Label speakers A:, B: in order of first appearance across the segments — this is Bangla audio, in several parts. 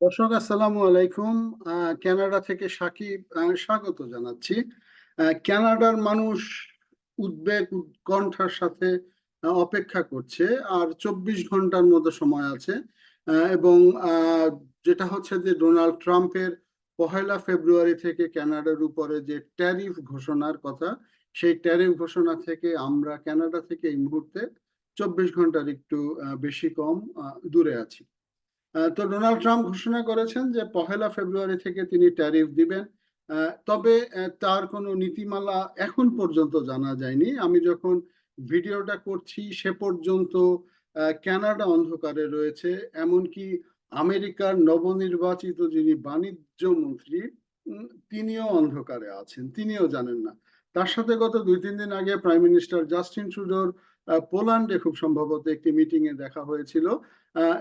A: দর্শক আসসালামু আলাইকুম। কানাডা থেকে সাকিব স্বাগত জানাচ্ছি। আহ, কানাডার মানুষ উদ্বেগ উৎকণ্ঠার সাথে অপেক্ষা করছে। আর চব্বিশ ঘণ্টার মতো সময় আছে। এবং যেটা হচ্ছে যে ডোনাল্ড ট্রাম্পের পহেলা ফেব্রুয়ারি থেকে কানাডার উপরে যে ট্যারিফ ঘোষণার কথা সেই ট্যারিফ ঘোষণা থেকে আমরা কানাডা থেকে এই মুহূর্তে চব্বিশ ঘণ্টার একটু বেশি কম দূরে আছি। তো ডোনাল্ড ট্রাম্প ঘোষণা করেছেন যে পহেলা ফেব্রুয়ারি থেকে তিনি ট্যারিফ দিবেন। তবে তার কোনো নীতিমালা এখন পর্যন্ত জানা যায়নি। আমি যখন ভিডিওটা করছি সে পর্যন্ত কানাডা অন্ধকারে রয়েছে। এমনকি আমেরিকার নবনির্বাচিত যিনি বাণিজ্য মন্ত্রী তিনিও অন্ধকারে আছেন, তিনিও জানেন না। তার সাথে গত দুই তিন দিন আগে প্রাইম মিনিস্টার জাস্টিন ট্রুডোর পোল্যান্ডে খুব সম্ভবত একটি মিটিং এ দেখা হয়েছিল।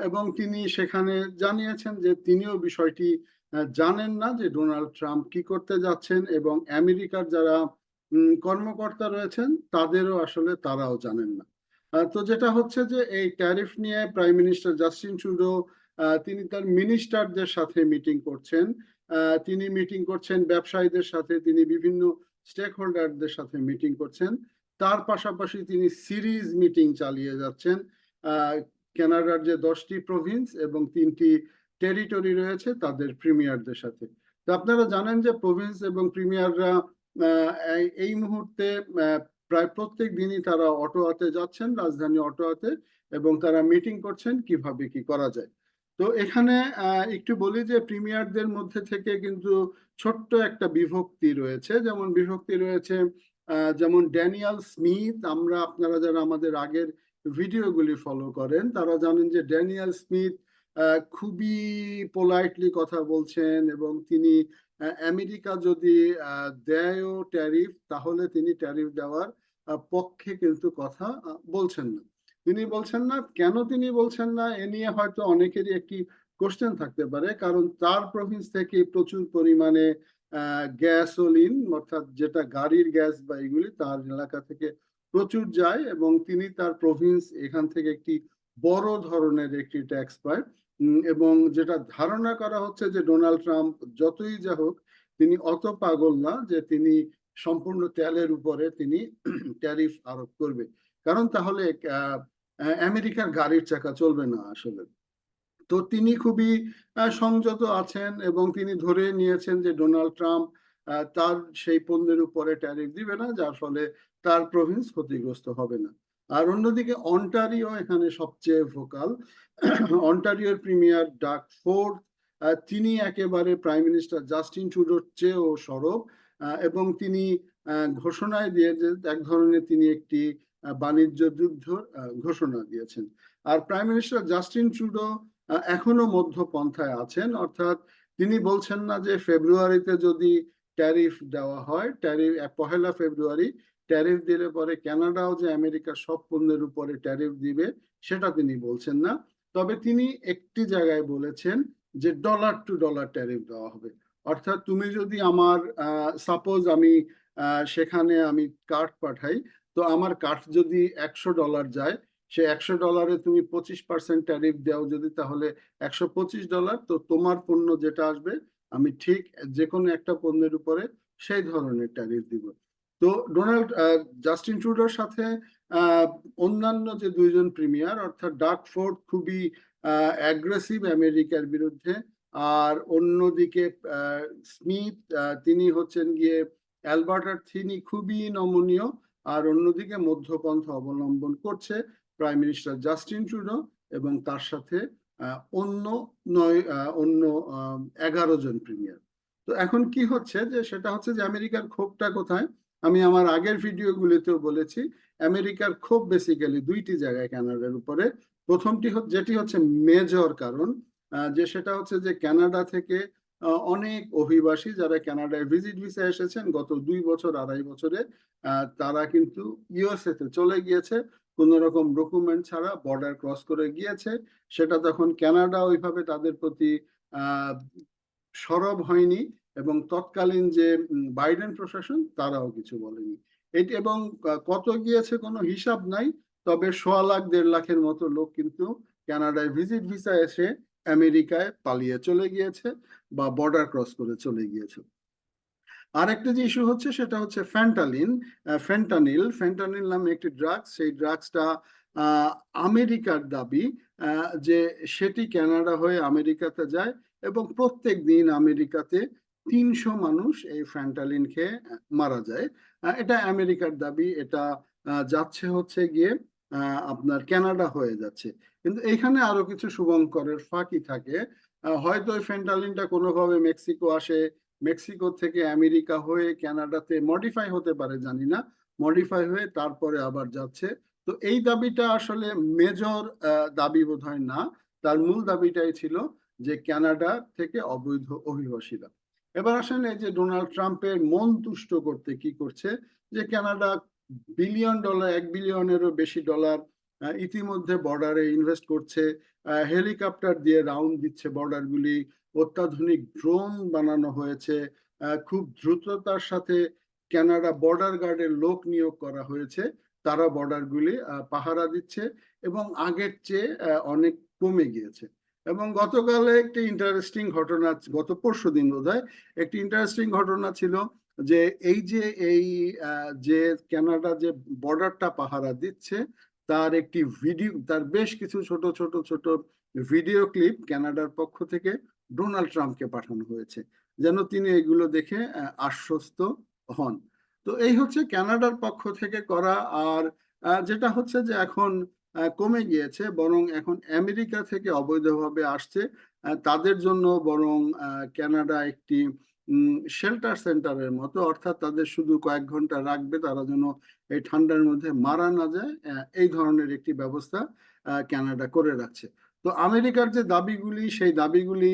A: এবং তিনি সেখানে জানিয়েছেন যে তিনিও বিষয়টি জানেন না যে ডোনাল্ড ট্রাম্প কি করতে যাচ্ছেন এবং আমেরিকার যারা কর্মকর্তা রয়েছেন, তাদেরও আসলে তারাও জানেন না। তো যেটা হচ্ছে যে এই ট্যারিফ নিয়ে প্রাইম মিনিস্টার জাস্টিন ট্রুডো তিনি তার মিনিস্টারদের সাথে মিটিং করছেন। তিনি মিটিং করছেন ব্যবসায়ীদের সাথে, তিনি বিভিন্ন স্টেক হোল্ডারদের সাথে মিটিং করছেন। তার পাশাপাশি তিনি সিরিজ মিটিং চালিয়ে যাচ্ছেন আহ, কানাডার যে দশটি প্রভিন্স এবং তিনটি টেরিটরি রয়েছে তাদের প্রিমিয়ারদের সাথে। তো আপনারা জানেন যে প্রভিন্স এবং প্রিমিয়াররা এই- মুহূর্তে প্রায় প্রত্যেক দিনই তারা অটোয়াতে যাচ্ছেন রাজধানী অটোয়াতে এবং তারা মিটিং করছেন কীভাবে কি করা যায়। তো এখানে একটু বলি যে প্রিমিয়ারদের মধ্যে থেকে কিন্তু ছোট্ট একটা বিভক্তি রয়েছে। যেমন বিভক্তি রয়েছে যেমন ড্যানিয়াল স্মিথ আমরা আপনারা যারা আমাদের আগের ভিডিওগুলি ফলো করেন তারা জানেন যে ড্যানিয়াল স্মিথ খুবই পোলাইটলি কথা বলছেন এবং তিনি আমেরিকা যদি আহ, দেয়ও ট্যারিফ তাহলে তিনি ট্যারিফ দেওয়ার পক্ষে কিন্তু কথা বলছেন না। তিনি বলছেন না কেন তিনি বলছেন না এ নিয়ে হয়তো অনেকেরই একটি কোশ্চেন থাকতে পারে কারণ তার প্রভিন্স থেকে প্রচুর পরিমাণে গ্যাসোলিন অর্থাৎ যেটা গাড়ির গ্যাস বা এগুলি, তার এলাকা থেকে প্রচুর যায় এবং তিনি তার প্রভিন্স এখান থেকে একটি বড় ধরনের একটি ট্যাক্স পায়। এবং যেটা ধারণা করা হচ্ছে যে ডোনাল্ড ট্রাম্প যতই যা হোক, তিনি অত পাগল না যে তিনি সম্পূর্ণ তেলের উপরে তিনি ট্যারিফ আরোপ করবে। কারণ তাহলে আমেরিকার গাড়ির চাকা চলবে না আসলে। তো তিনি খুবই সংযত আছেন এবং তিনি ধরে নিয়েছেন যে ডোনাল্ড ট্রাম্প তার সেই পণ্যের উপরে ট্যারিফ দিবে না যার ফলে তার প্রভিন্স ক্ষতিগ্রস্ত হবে না। আর অন্যদিকে অন্টারিও এখানে সবচেয়ে ভোকাল। অন্টারিওর প্রিমিয়ার ডাক ফোর্ড তিনি একেবারে প্রাইম মিনিস্টার জাস্টিন ট্রুডোর চেয়েও সরব এবং তিনি ঘোষণায় দিয়ে যে এক ধরনের তিনি একটি বাণিজ্য যুদ্ধ ঘোষণা দিয়েছেন। আর প্রাইম মিনিস্টার জাস্টিন আহ, এখনও মধ্যপন্থায় আছেন। অর্থাৎ তিনি বলছেন না যে ফেব্রুয়ারিতে যদি ট্যারিফ দেওয়া হয়, ট্যারিফ পহেলা ফেব্রুয়ারি ট্যারিফ দিলে পরে কানাডাও যে আমেরিকার সব পণ্যের উপরে ট্যারিফ দিবে, সেটা তিনি বলছেন না। তবে তিনি একটি জায়গায় বলেছেন যে ডলার টু ডলার ট্যারিফ দেওয়া হবে। অর্থাৎ তুমি যদি আমার সাপোজ আমি সেখানে আমি কার্ড পাঠাই, তো আমার কার্ড যদি একশো ডলার যায় সে একশো ডলারে তুমি পঁচিশ পার্সেন্ট ট্যারিফ দাও যদি, তাহলে একশো পঁচিশ ডলার তো তোমার পণ্য যেটা আসবে, আমি ঠিক যে কোনো একটা পণ্যের উপরে সেই ধরনের ট্যারিফ দিব। তো ডোনাল্ড জাস্টিন ট্রুডোর সাথে অন্যান্য যে দুইজন প্রিমিয়ার, অর্থাৎ ডাক ফোর্ড খুবই অ্যাগ্রেসিভ আমেরিকার বিরুদ্ধে, আর অন্যদিকে স্মিথ তিনি হচ্ছেন গিয়ে অ্যালবার্টার তিনি খুবই নমনীয়, আর অন্যদিকে মধ্যপন্থা অবলম্বন করছে। প্রাইম মিনিস্টার জাস্টিন ট্রুডো এবং তার সাথে অন্য নয় অন্য এগারো জন প্রিমিয়ার তো এখন কি হচ্ছে যে সেটা হচ্ছে যে আমেরিকার ক্ষোভটা কোথায়? আমি আমার আগের ভিডিওগুলিতেও বলেছি, আমেরিকার ক্ষোভ বেসিক্যালি দুইটি জায়গায় কানাডার উপরে। প্রথমটি যেটি হচ্ছে মেজর কারণ যে সেটা হচ্ছে যে কানাডা থেকে অনেক অভিবাসী যারা কানাডায় ভিজিট ভিসা এসেছেন, গত দুই বছর, আড়াই বছরে তারা কিন্তু ইউএসএ তে চলে গিয়েছে। কোন রকম ডকুমেন্ট ছাড়া বর্ডার ক্রস করে গিয়েছে। সেটা তখন কানাডা ওইভাবে তাদের প্রতি সরব হয়নি এবং তৎকালীন যে বাইডেন প্রশাসন তারাও কিছু বলেনি। এটি এবং কত গিয়েছে কোনো হিসাব নাই, তবে সোয়া লাখ, দেড় লাখের মতো লোক কিন্তু কানাডায় ভিজিট ভিসা এসে আমেরিকায় পালিয়ে চলে গিয়েছে বা বর্ডার ক্রস করে চলে গিয়েছে। আরেকটা যে ইস্যু হচ্ছে সেটা হচ্ছে ফ্যান্টালিন ফেন্টানিল ফেন্টানিল নামে একটি ড্রাগস সেই ড্রাগসটা আমেরিকার দাবি যে সেটি কানাডা হয়ে আমেরিকাতে যায় এবং প্রত্যেক দিন আমেরিকাতে তিনশো মানুষ এই ফ্যান্টালিন খেয়ে মারা যায়। এটা আমেরিকার দাবি, এটা যাচ্ছে হচ্ছে গিয়ে আপনার ক্যানাডা হয়ে যাচ্ছে। কিন্তু এখানে আরও কিছু শুভঙ্করের ফাঁকি থাকে। হয়তো এই ফেন্টালিনটা কোনোভাবে মেক্সিকো আসে মেক্সিকো থেকে আমেরিকা হয়ে কানাডাতে মডিফাই হতে পারে, জানি না। মডিফাই হয়ে তারপরে আবার যাচ্ছে। তো এই দাবিটা আসলে মেজর দাবি বোধহয় না। তার মূল দাবিটাই ছিল যে কানাডা থেকে অবৈধ অভিবাসীরা। এবার আসেন এই যে ডোনাল্ড ট্রাম্পের মন তুষ্ট করতে কি করছে? যে কানাডা বিলিয়ন ডলার এক বিলিয়নেরও বেশি ডলার ইতিমধ্যে বর্ডারে ইনভেস্ট করছে। হেলিকপ্টার দিয়ে রাউন্ড দিচ্ছে বর্ডারগুলি অত্যাধুনিক ড্রোন বানানো হয়েছে। খুব দ্রুততার সাথে কানাডা বর্ডার গার্ডের লোক নিয়োগ করা হয়েছে। তারা বর্ডারগুলি পাহারা দিচ্ছে এবং আগের চেয়ে অনেক কমে গিয়েছে। এবং গতকালে একটি ইন্টারেস্টিং ঘটনা, গত পরশু দিন বোধ একটি ইন্টারেস্টিং ঘটনা ছিল যে, এই যে এই যে কানাডা যে বর্ডারটা পাহারা দিচ্ছে তার একটি ভিডিও, তার বেশ কিছু ছোট ছোট ছোট ভিডিও ক্লিপ কানাডার পক্ষ থেকে ডোনাল্ড ট্রাম্পকে পাঠানো হয়েছে, যেন তিনি এগুলো দেখে আশ্বস্ত হন। তো এই হচ্ছে কানাডার পক্ষ থেকে করা আর যেটা হচ্ছে যে এখন কমে গিয়েছে, বরং এখন আমেরিকা থেকে অবৈধভাবে আসছে তাদের জন্য বরং কানাডা একটি শেল্টার সেন্টারের মতো, অর্থাৎ তাদের শুধু কয়েক ঘণ্টা রাখবে, তারা যেন এই ঠান্ডার মধ্যে মারা না যায় এই ধরনের একটি ব্যবস্থা ক্যানাডা করে রাখছে। তো আমেরিকার যে দাবিগুলি, সেই দাবিগুলি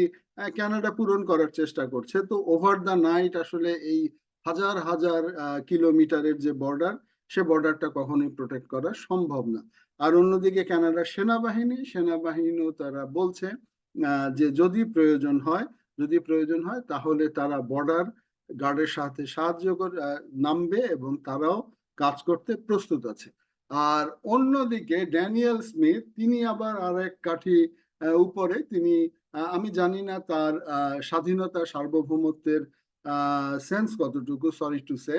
A: কানাডা পূরণ করার চেষ্টা করছে। তো ওভার দ্য নাইট আসলে এই হাজার হাজার কিলোমিটারের যে বর্ডার সে বর্ডারটা কখনোই প্রোটেক্ট করা সম্ভব না। আর অন্যদিকে কানাডার সেনাবাহিনী, সেনাবাহিনীও তারা বলছে যে যদি প্রয়োজন হয় যদি প্রয়োজন হয়, তাহলে তারা বর্ডার গার্ডের সাথে সাহায্য করে নামবে এবং তারাও কাজ করতে প্রস্তুত আছে। আর অন্যদিকে ড্যানিয়েল স্মিথ, তিনি আবার আর এক কাঠি উপরে। তিনি আমি জানি না তার স্বাধীনতা, সার্বভৌমত্বের সেন্স কতটুকু সরি টু সে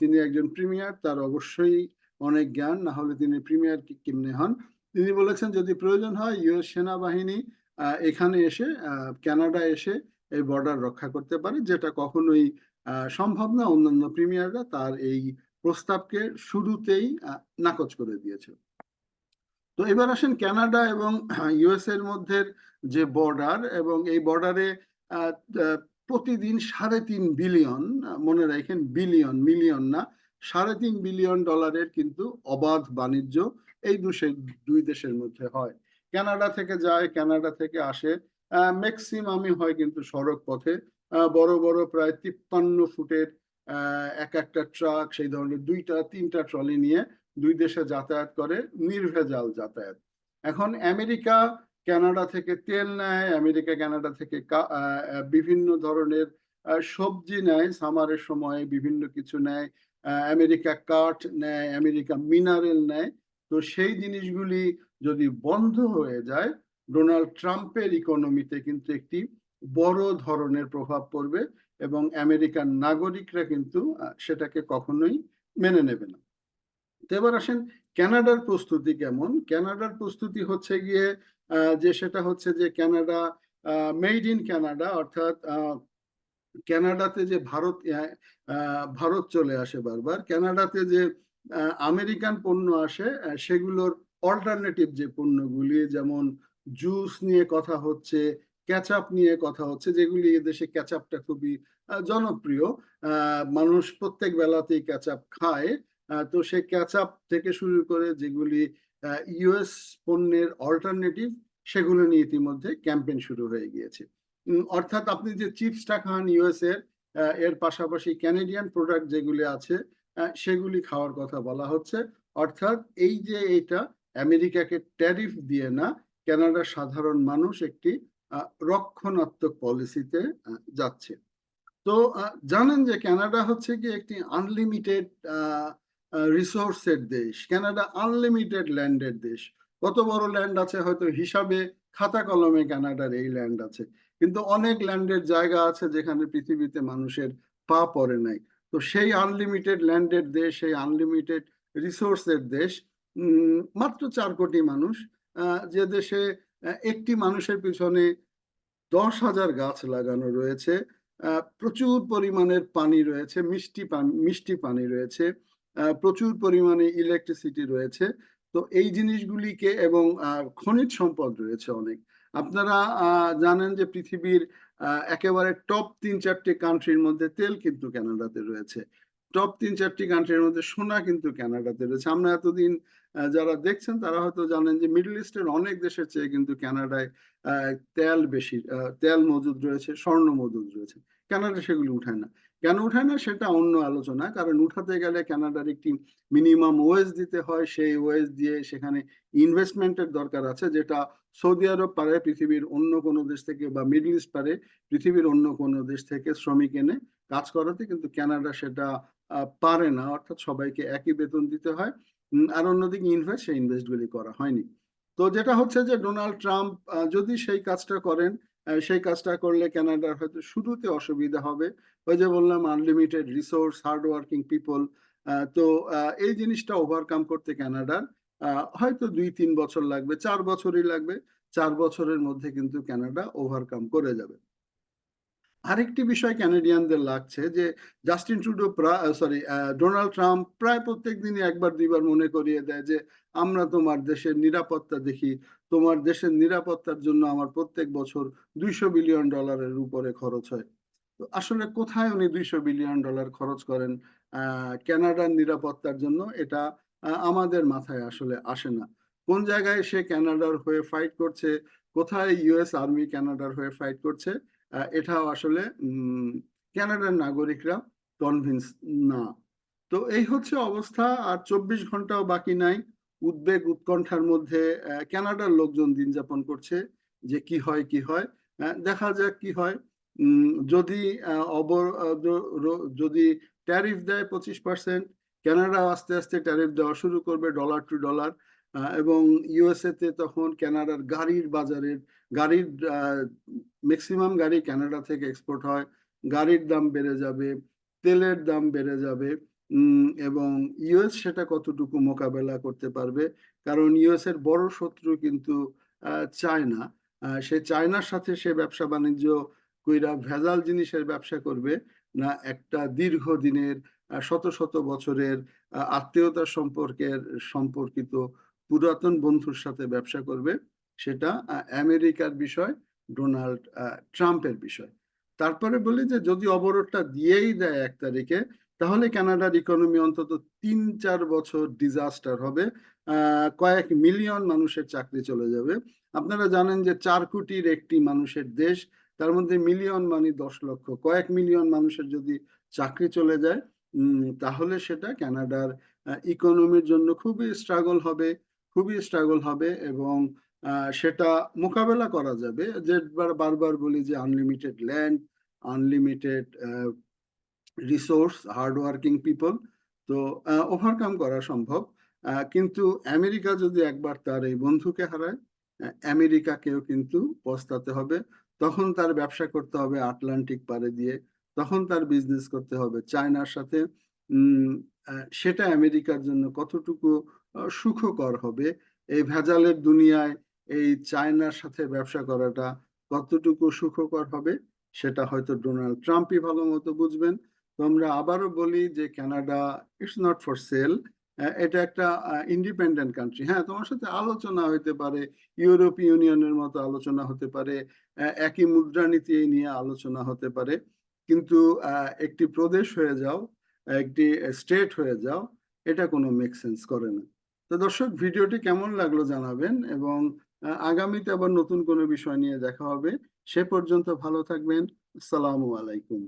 A: তিনি একজন প্রিমিয়ার তার অবশ্যই অনেক জ্ঞান, না হলে তিনি প্রিমিয়ার কেমনে হন? তিনি বলেছেন, যদি প্রয়োজন হয়, ইউএস সেনাবাহিনী এখানে এসে কানাডা এসে এই বর্ডার রক্ষা করতে পারে, যেটা কখনোই সম্ভব না। অন্যান্য প্রিমিয়াররা তার এই প্রস্তাবকে শুরুতেই নাকচ করে দিয়েছে। তো এবার আসেন কানাডা এবং ইউএস এর মধ্যে যে বর্ডার এবং এই বর্ডারে প্রতিদিন সাড়ে তিন বিলিয়ন মনে রাখেন বিলিয়ন মিলিয়ন না, সাড়ে তিন বিলিয়ন ডলারের কিন্তু অবাধ বাণিজ্য এই দুশে, দুই দেশের মধ্যে হয়। কানাডা থেকে যায়, কানাডা থেকে আসে ম্যাক্সিমামই হয় কিন্তু সড়ক পথে। বড় বড় প্রায় তিপ্পান্ন ফুটের এক একটা ট্রাক, সেই ধরনের দুইটা, তিনটা ট্রলি নিয়ে দুই দেশে যাতায়াত করে, নির্ভেজাল যাতায়াত। এখন আমেরিকা, কানাডা থেকে তেল নেয়, আমেরিকা, কানাডা থেকে বিভিন্ন ধরনের সবজি নেয়, সামারের সময় বিভিন্ন কিছু নেয় আমেরিকা কাঠ নেয়, আমেরিকা মিনারেল নেয়। তো সেই জিনিসগুলি যদি বন্ধ হয়ে যায় ডোনাল্ড ট্রাম্পের ইকোনমিতে কিন্তু একটি বড় ধরনের প্রভাব পড়বে এবং আমেরিকান নাগরিকরা কিন্তু সেটাকে কখনোই মেনে নেবে না। তো এবার আসেন ক্যানাডার প্রস্তুতি কেমন? ক্যানাডার প্রস্তুতি হচ্ছে গিয়ে যে সেটা হচ্ছে যে ক্যানাডা মেড ইন কানাডা অর্থাৎ আহ, কানাডাতে যে ভারত ভারত চলে আসে বারবার কানাডাতে যে আমেরিকান পণ্য আসে সেগুলোর অল্টারনেটিভ যে পণ্যগুলি যেমন জুস নিয়ে কথা হচ্ছে ক্যাচআপ নিয়ে কথা হচ্ছে, যেগুলি এদেশে ক্যাচআপটা খুবই জনপ্রিয়। মানুষ প্রত্যেক বেলাতেই ক্যাচআপ খায়। তো সেই ক্যাচআপ থেকে শুরু করে যেগুলি ইউএস পণ্যের অল্টারনেটিভ সেগুলো নিয়ে ইতিমধ্যে ক্যাম্পেইন শুরু হয়ে গিয়েছে। অর্থাৎ আপনি যে চিপসটা খান ইউএস এর এর পাশাপাশি ক্যানেডিয়ান প্রোডাক্ট যেগুলি আছে সেগুলি খাওয়ার কথা বলা হচ্ছে। অর্থাৎ এই যে এটা, আমেরিকাকে ট্যারিফ দিয়ে না কানাডার সাধারণ মানুষ একটি রক্ষণাত্মক পলিসিতে যাচ্ছে। তো জানেন যে কানাডা হচ্ছে কি একটি আনলিমিটেড রিসোর্সের দেশ। কানাডা আনলিমিটেড ল্যান্ডের দেশ। কত বড় ল্যান্ড আছে হয়তো হিসাবে খাতা কলমে কানাডার এই ল্যান্ড আছে। কিন্তু অনেক ল্যান্ডের জায়গা আছে যেখানে পৃথিবীতে মানুষের পা পড়ে নাই। তো সেই আনলিমিটেড ল্যান্ডের দেশ, সেই আনলিমিটেড রিসোর্সের দেশ মাত্র চার কোটি মানুষ যে দেশে একটি মানুষের পিছনে দশ হাজার গাছ লাগানো রয়েছে প্রচুর পরিমাণের পানি রয়েছে, মিষ্টি পানি মিষ্টি পানি রয়েছে প্রচুর পরিমাণে ইলেকট্রিসিটি রয়েছে। তো এই জিনিসগুলিকে এবং খনিজ সম্পদ রয়েছে অনেক। আপনারা জানেন যে পৃথিবীর একেবারে টপ তিন চারটি কান্ট্রির মধ্যে তেল কিন্তু ক্যানাডাতে রয়েছে। টপ তিন চারটি কান্ট্রির মধ্যে সোনা কিন্তু কানাডাতে রয়েছে। আমরা এতদিন যারা দেখছেন তারা হয়তো জানেন যে মিডল ইস্টের অনেক দেশের চেয়ে কিন্তু কানাডায় আহ, তেল বেশি তেল মজুদ রয়েছে স্বর্ণ মজুদ রয়েছে। কানাডা সেগুলি উঠায় না। কেন উঠায় না? সেটা অন্য আলোচনা। কারণ উঠাতে গেলে কানাডার একটি মিনিমাম ওয়েজ দিতে হয়। সেই ওয়েজ দিয়ে সেখানে ইনভেস্টমেন্টের দরকার আছে যেটা সৌদি আরব পারে পৃথিবীর অন্য কোনো দেশ থেকে বা মিডল ইস্ট পারে পৃথিবীর অন্য কোনো দেশ থেকে শ্রমিক এনে কাজ করাতে। কিন্তু কানাডা সেটা পারে না, অর্থাৎ সবাইকে একই বেতন দিতে হয়। আর অন্যদিকে ইনভেস্ট সেই ইনভেস্টগুলি করা হয়নি। তো যেটা হচ্ছে যে, ডোনাল্ড ট্রাম্প যদি সেই কাজটা করেন সেই কাজটা করলে কানাডার হয়তো শুরুতে অসুবিধা হবে। ওই যে বললাম unlimited resource hard working people তো এই জিনিসটা ওভারকাম করতে ক্যানাডার হয়তো দুই তিন বছর লাগবে, চার বছরই লাগবে। চার বছরের মধ্যে কিন্তু কানাডা ওভারকাম করে যাবে। আরেকটি বিষয় ক্যানাডিয়ানদের লাগছে যে Justin Trudeau sorry Donald Trump প্রায় প্রত্যেক দিনই একবার দুইবার মনে করিয়ে দেয় যে আমরা তোমার দেশের নিরাপত্তা দেখি, তোমার দেশের নিরাপত্তার জন্য আমার প্রত্যেক বছর দুইশো বিলিয়ন ডলারের উপরে খরচ হয়। তো আসলে কোথায় উনি দুইশো বিলিয়ন ডলার খরচ করেন ক্যানাডার নিরাপত্তার জন্য এটা আমাদের মাথায় আসলে আসে না। কোন জায়গায় সে ক্যানাডার হয়ে ফাইট করছে, কোথায় ইউএস আর্মি কানাডার হয়ে ফাইট করছে এটাও আসলে উম, কানাডার নাগরিকরা কনভিন্স না। তো এই হচ্ছে অবস্থা আর চব্বিশ ঘন্টাও বাকি নাই। উদ্বেগ উৎকণ্ঠার মধ্যে আহ, কানাডার লোকজন দিন যাপন করছে যে কি হয় কি হয়। দেখা যাক কি হয়। যদি যদি ট্যারিফ দেয় পঁচিশ পার্সেন্ট কানাডা আস্তে আস্তে ট্যারিফ দেওয়া শুরু করবে ডলার টু ডলার এবং ইউএসএ তে তখন ক্যানাডার গাড়ির বাজারের গাড়ির ম্যাক্সিমাম গাড়ি কানাডা থেকে এক্সপোর্ট হয়, গাড়ির দাম বেড়ে যাবে, তেলের দাম বেড়ে যাবে এবং ইউএস সেটা কতটুকু মোকাবেলা করতে পারবে? কারণ ইউএস এর বড় শত্রু কিন্তু চায়না সে চায়নার সাথে সে ব্যবসা বাণিজ্য কইরা ভেজাল জিনিসের ব্যবসা করবে না একটা দীর্ঘদিনের শত শত বছরের আত্মীয়তার সম্পর্কের, সম্পর্কিত পুরাতন বন্ধুর সাথে ব্যবসা করবে। সেটা আমেরিকার বিষয়, ডোনাল্ড ট্রাম্পের বিষয়। তারপরে বলি যে, যদি অবরোধটা দিয়েই দেয় এক তারিখে, তাহলে কানাডার ইকোনমি অন্তত তিন চার বছর ডিজাস্টার হবে কয়েক মিলিয়ন মানুষের চাকরি চলে যাবে। আপনারা জানেন যে, চার কোটির একটি মানুষের দেশ, তার মধ্যে মিলিয়ন মানে দশ লক্ষ। কয়েক মিলিয়ন মানুষের যদি চাকরি চলে যায় তাহলে সেটা কানাডার ইকোনমির জন্য খুবই স্ট্রাগল হবে, খুবই স্ট্রাগল হবে এবং সেটা মোকাবেলা করা যাবে। যে বারবার বলি যে unlimited land unlimited resource hard working people তো ওভারকাম করা সম্ভব। কিন্তু আমেরিকা যদি একবার তার এই বন্ধুকে হারায় আমেরিকাকেও কিন্তু পস্তাতে হবে। তখন তার ব্যবসা করতে হবে আটলান্টিক পাড়ে দিয়ে। তখন তার বিজনেস করতে হবে চায়নার সাথে। সেটা আমেরিকার জন্য কতটুকু সুখকর হবে? এই ভেজালের দুনিয়ায় এই চায়নার সাথে ব্যবসা করাটা কতটুকু সুখকর হবে, সেটা হয়তো ডোনাল্ড ট্রাম্পই ভালো মতো বুঝবেন। তো আমরা আবারও বলি যে Canada it's not for sale এটা একটা ইন্ডিপেন্ডেন্ট কান্ট্রি হ্যাঁ তোমার সাথে আলোচনা হতে পারে ইউরোপ ইউনিয়নের মতো আলোচনা হতে পারে একই মুদ্রানীতি নিয়ে আলোচনা হতে পারে। কিন্তু একটি প্রদেশ হয়ে যাও, একটি স্টেট হয়ে যাও, এটা কোনো মেক সেন্স করে না। তো দর্শক ভিডিওটি কেমন লাগল জানাবেন এবং আগামীতে আবার নতুন কোনো বিষয় নিয়ে দেখা হবে। সে পর্যন্ত ভালো থাকবেন। আসসালামু আলাইকুম।